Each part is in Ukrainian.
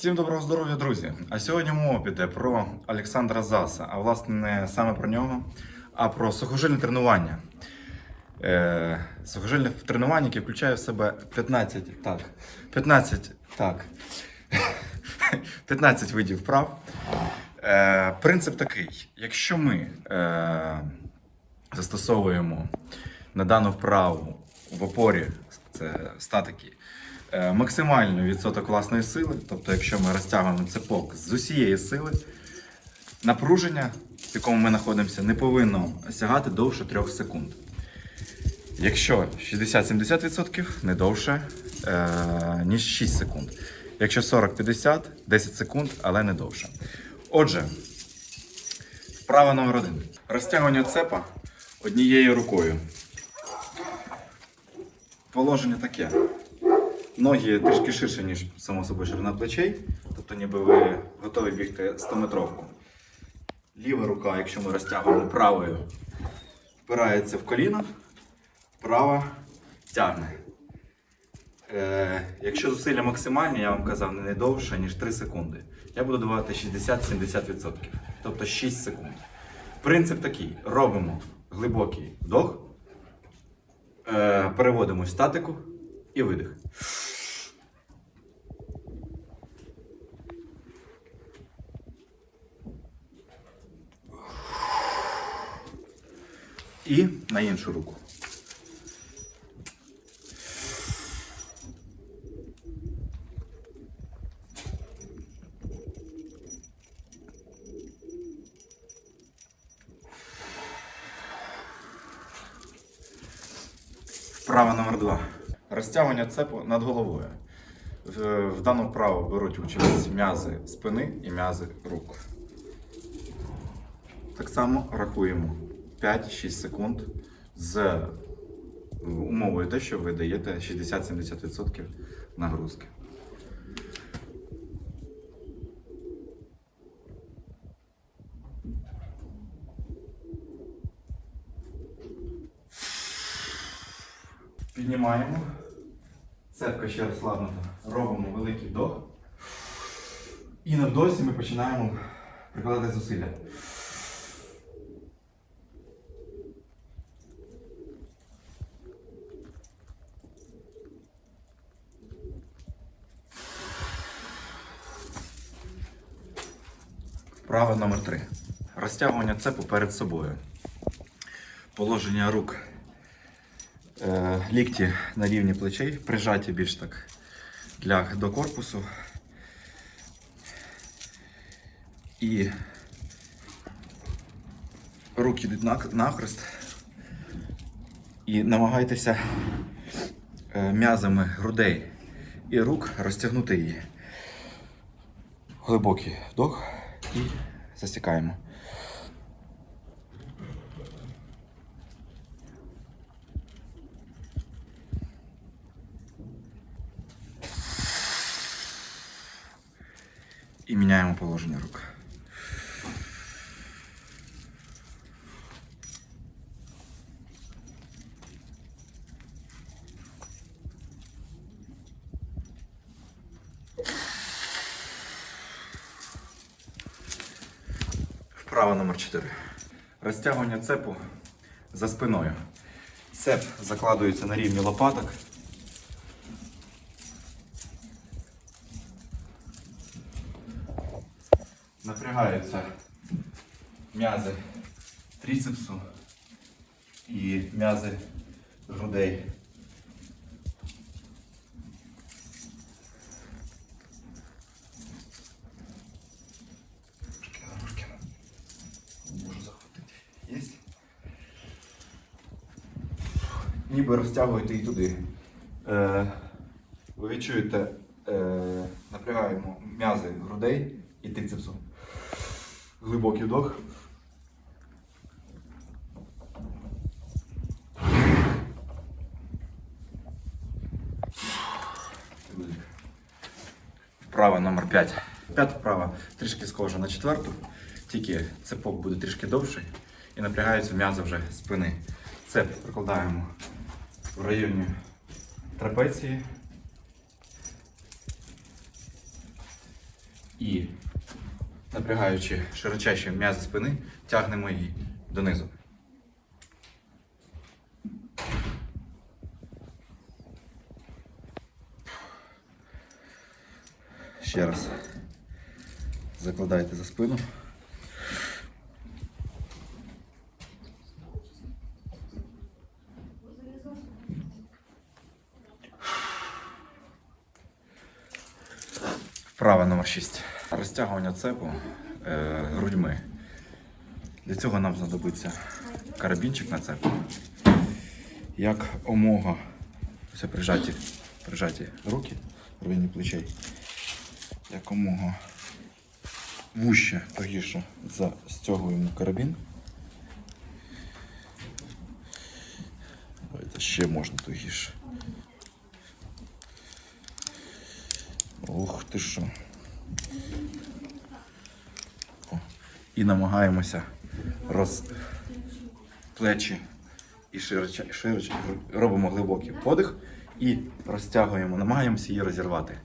Всім доброго здоров'я, друзі! А сьогодні мова піде про Олександра Заса, а власне не саме про нього, а про сухожильне тренування. Е, сухожильне тренування, яке включає в себе 15, так, 15, так, 15 видів вправ. Е, принцип такий: якщо ми е, застосовуємо на дану вправу в опорі, це статики, максимальний відсоток власної сили, тобто якщо ми розтягуємо цепок з усієї сили, напруження, в якому ми знаходимося, не повинно сягати довше 3 секунд. Якщо 60-70% не довше, е, ніж 6 секунд. Якщо 40-50, 10 секунд, але не довше. Отже, вправа номер один. Розтягування цепа однією рукою. Положення таке. Ноги трішки ширше, ніж само собою ширина плечей. Тобто ніби ви готові бігти 100-метровку. Ліва рука, якщо ми розтягуємо правою, впирається в коліно, права тягне. Е, якщо зусилля максимальні, я вам казав, не довше, ніж 3 секунди. Я буду давати 60-70%, тобто 6 секунд. Принцип такий: робимо глибокий вдох, е, переводимо в статику і видих. І на іншу руку. Розтягування цепу над головою. В, в дану вправу беруть участь м'язи спини і м'язи рук. Так само рахуємо 5-6 секунд з умовою те, що ви даєте 60-70% нагрузки. Піднімаємо. Цепка ще розслабнута. Робимо великий вдох. І на вдосі ми починаємо прикладати зусилля. Вправа номер 3. Розтягування цепу перед собою. Положення рук лікті на рівні плечей, прижаті більш так для, до корпусу. І руки йдуть нах- нахрест. І намагайтеся е, м'язами грудей і рук розтягнути її. Глибокий вдох і засікаємо. І міняємо положення рук. Вправа номер 4. Розтягування цепу за спиною. Цеп закладується на рівні лопаток. Напрягаються м'язи трицепсу і м'язи грудей. Ніби розтягуєте і туди. Е, ви відчуєте, е, напрягаємо м'язи грудей і трицепсу. Глибокий вдох. Вправа номер 5. П'ята вправа трішки схожа на четверту, тільки цепок буде трішки довший і напрягаються м'язи вже спини. Цеп прикладаємо в районі трапеції. І напрягаючи широчайші м'язи спини, тягнемо її донизу. Ще раз закладайте за спину. Вправа номер 6. Розтягування цепу е, грудьми. Для цього нам знадобиться карабінчик на цепу. Як омога. Все прижаті, прижаті руки, рвені плечей. Якомога вуще, тугіше застягуємо карабін. Давайте ще можна тугіше. Ух ти що. І намагаємося роз плечі і широче, широче робимо глибокий подих і розтягуємо, намагаємося її розірвати.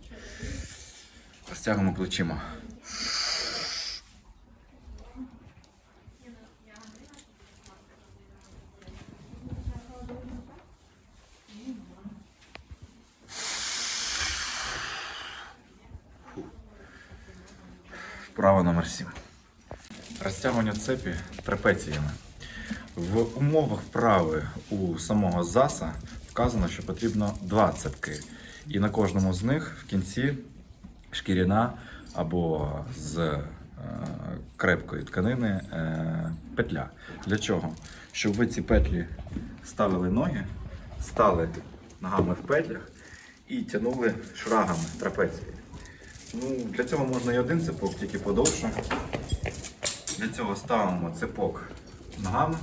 Розтягуємо плечима. Вправа номер 7. Розтягування цепі трапеціями. В умовах вправи у самого заса вказано, що потрібно два цепки. І на кожному з них в кінці шкіряна або з е, крепкої тканини е, петля. Для чого? Щоб ви ці петлі ставили ноги, стали ногами в петлях і тягнули шрагами трапеції. Ну, для цього можна і один цепок, тільки подовше. Для цього ставимо цепок ногами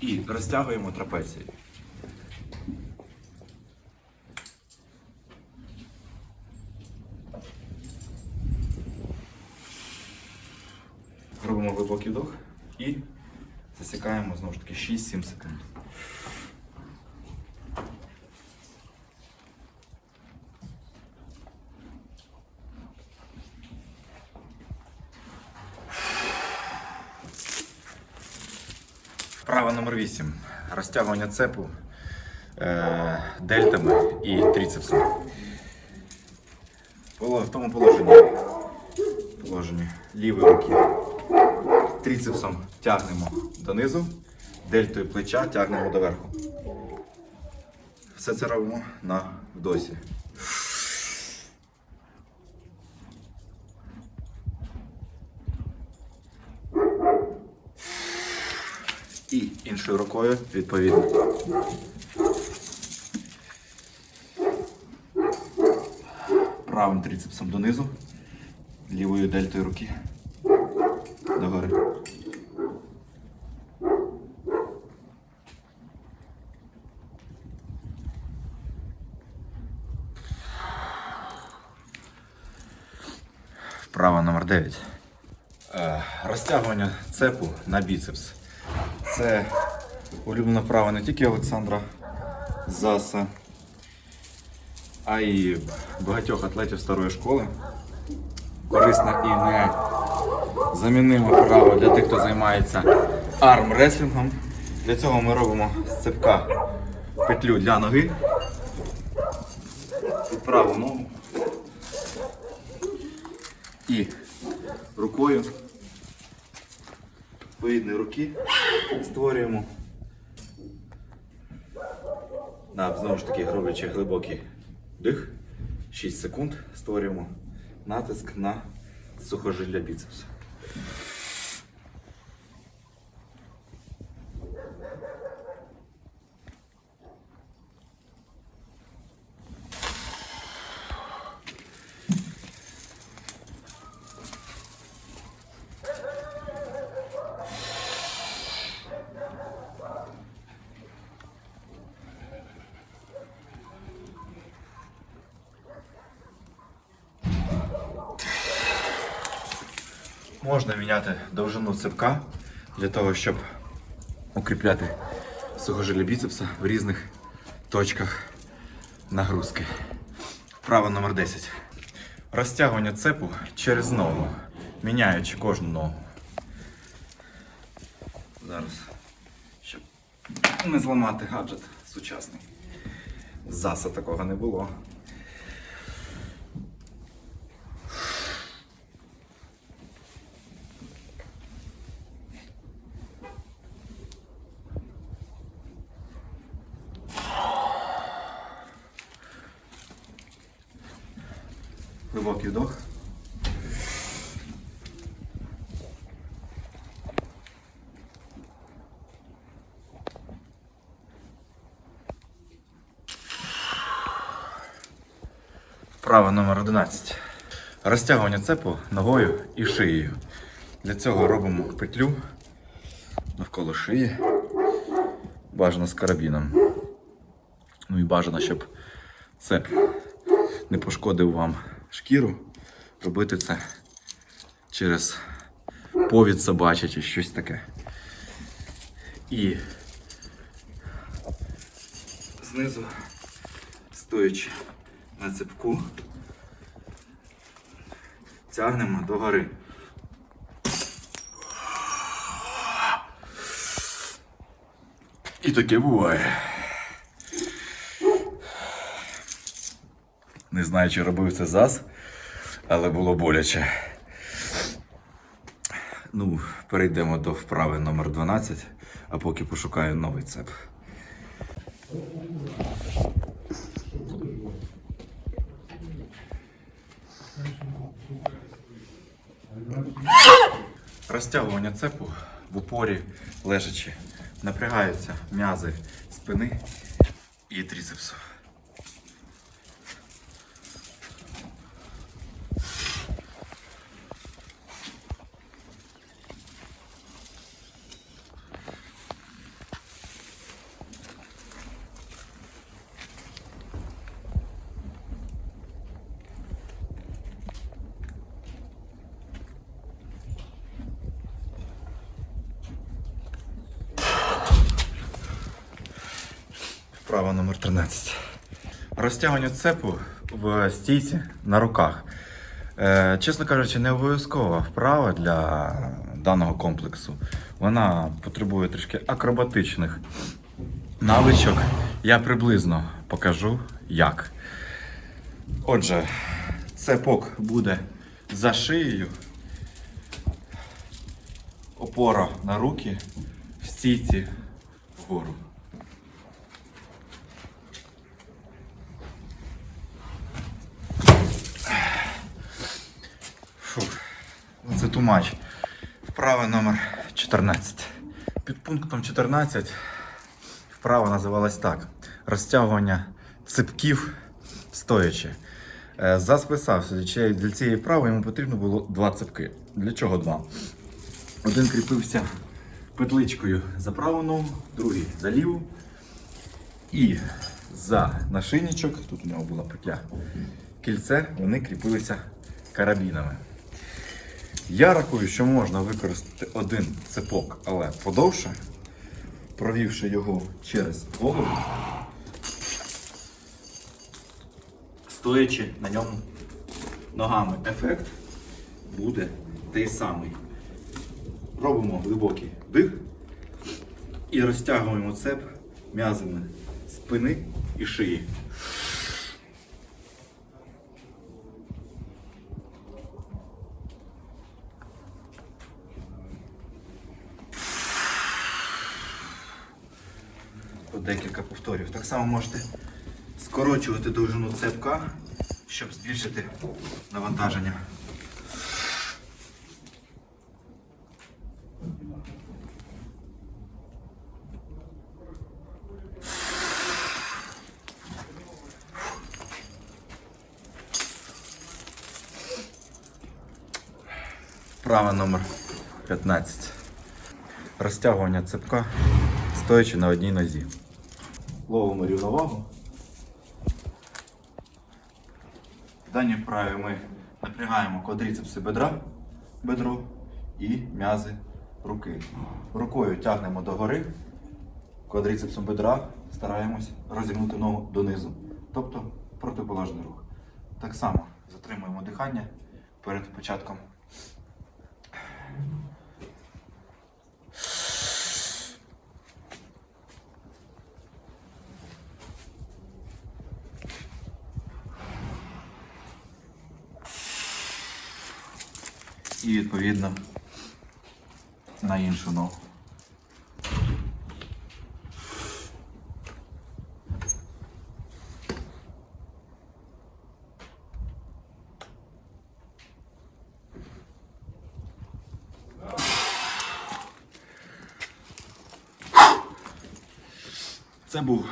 і розтягуємо трапеції. Робимо глибокий вдох і засікаємо знову ж таки 6-7 секунд. Вправа номер 8. Розтягування цепу е, дельтами і трицепсом. В тому положенні, положенні лівої руки трицепсом тягнемо донизу, дельтою плеча тягнемо доверху. Все це робимо на вдосі. І іншою рукою відповідно. Правим трицепсом донизу, лівою дельтою руки. Догори. Вправа номер 9. Е, Розтягування цепу на біцепс. Це улюблена вправа не тільки Олександра Заса, а й багатьох атлетів старої школи. Корисна і не замінима вправа для тих, хто займається армреслінгом. Для цього ми робимо з цепка петлю для ноги. Під праву ногу. І рукою відповідної руки створюємо на знову ж таки роблячи глибокий дих. 6 секунд створюємо натиск на сухожилля біцепсу. Можна міняти довжину цепка для того, щоб укріпляти сухожилля біцепса в різних точках нагрузки. Вправа номер 10. Розтягування цепу через ногу, міняючи кожну ногу. Зараз, щоб не зламати гаджет сучасний. Заса такого не було. Глибокий вдох. Вправа номер 11. Розтягування цепу ногою і шиєю. Для цього робимо петлю навколо шиї. Бажано з карабіном. Ну і бажано, щоб цеп не пошкодив вам шкіру, робити це через повід собачий чи щось таке. І знизу, стоячи на цепку, тягнемо догори. І таке буває. Не знаю, чи робив це зас, але було боляче. Ну, перейдемо до вправи номер 12, а поки пошукаю новий цеп. Розтягування цепу в упорі лежачи. Напрягаються м'язи спини і трицепсу. Вправа номер 13. Розтягування цепу в стійці на руках. Е, чесно кажучи, не обов'язкова вправа для даного комплексу. Вона потребує трішки акробатичних навичок. Я приблизно покажу як. Отже, цепок буде за шиєю, опора на руки, в стійці вгору. Це тумач. Вправа номер 14. Під пунктом 14 вправа називалась так: розтягування ципків стоячи. Е, Засписався, для цієї вправи йому потрібно було два ципки. Для чого два? Один кріпився петличкою за праву ногу, другий за ліву. І за нашийничок, тут у нього була петля, кільце, вони кріпилися карабінами. Я рахую, що можна використати один цепок, але подовше, провівши його через голову, стоячи на ньому ногами. Ефект буде той самий. Робимо глибокий дих і розтягуємо цеп м'язами спини і шиї. Так само можете скорочувати довжину цепка, щоб збільшити навантаження. Вправа номер 15. Розтягування цепка, стоячи на одній нозі. Ловимо рівновагу. В даній вправі ми напрягаємо квадріцепси бедра, бедро і м'язи руки. Рукою тягнемо догори, квадріцепсом бедра стараємось розігнути ногу донизу. Тобто протиположний рух. Так само затримуємо дихання перед початком. І відповідно на іншу ногу. Це був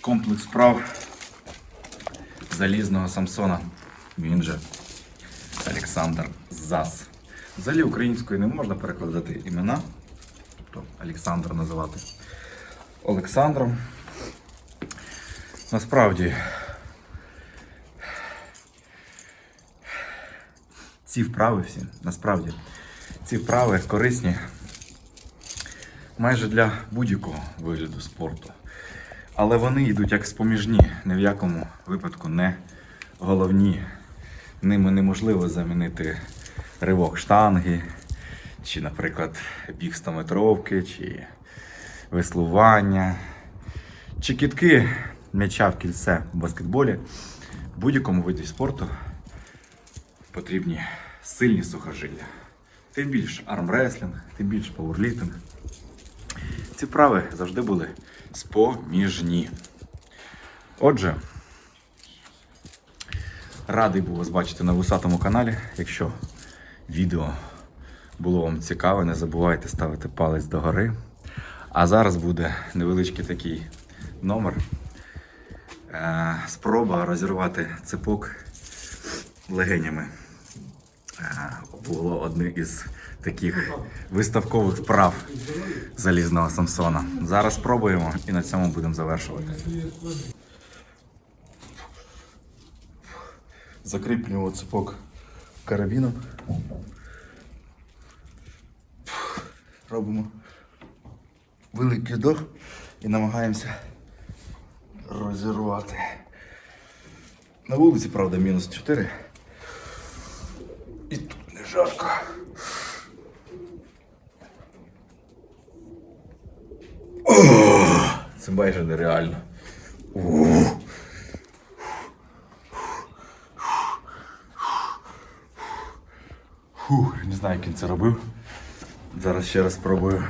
комплекс вправ залізного Самсона. Він же Олександр Зас. Взагалі українською не можна перекладати імена, тобто Олександр називати Олександром. Насправді ці вправи всі, насправді, ці вправи корисні майже для будь-якого вигляду спорту. Але вони йдуть як споміжні, ні в якому випадку не головні. Ними неможливо замінити ривок штанги, чи, наприклад, біг 100-метровки, чи веслування, чи кітки м'яча в кільце в баскетболі. В будь-якому виді спорту потрібні сильні сухожилля. Тим більш армреслінг, тим більш пауерліфтинг. Ці вправи завжди були споміжні. Отже, радий був вас бачити на вусатому каналі. Якщо відео було вам цікаве, не забувайте ставити палець догори. А зараз буде невеличкий такий номер. Е, Спроба розірвати ципок легенями. Е, Було одне із таких виставкових вправ залізного Самсона. Зараз спробуємо і на цьому будемо завершувати. Закріплюємо цепок карабіном. Робимо великий вдох і намагаємося розірвати. На вулиці, правда, мінус 4. І тут не жарко. Це майже нереально. Ух. Фух, не знаю, як він це робив. Зараз ще раз спробую.